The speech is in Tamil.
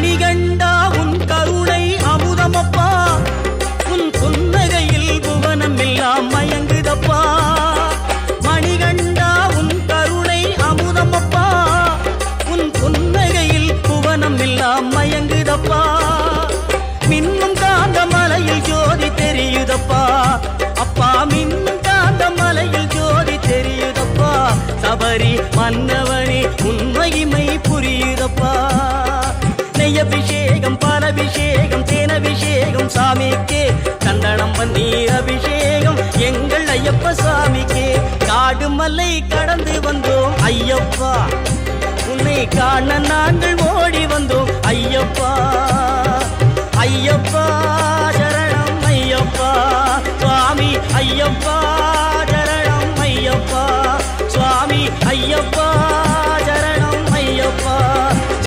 மணிகண்டா உன் கருணை அமுதமப்பா. உன் புன்னகையில் புவனம் எல்லாம் மயங்குதப்பா. மணிகண்டா உன் கருணை அமுதமப்பா. உன் புன்னகையில் புவனம் எல்லாம் மயங்குதப்பா. மின்னும் காந்த மலையில் ஜோதி தெரியுதப்பா. அப்பா மின்னும் காந்த மலையில் ஜோதி தெரியுதப்பா. சபரி மன்னவனே உன் மகிமை நெய் அபிஷேகம் பால் அபிஷேகம் தேன் அபிஷேகம் சாமிக்கே. சந்தனம் பன்னீர் அபிஷேகம் எங்கள் ஐயப்ப சாமிக்கே. காடு மலை கடந்து வந்தோம் ஐயப்பா. உன்னை காண நாங்கள் ஓடி வந்தோம் ஐயப்பா. ஐயப்பா சரணம் ஐயப்பா. சுவாமி ஐயப்பா சரணம் ஐயப்பா. சுவாமி ஐயப்பா.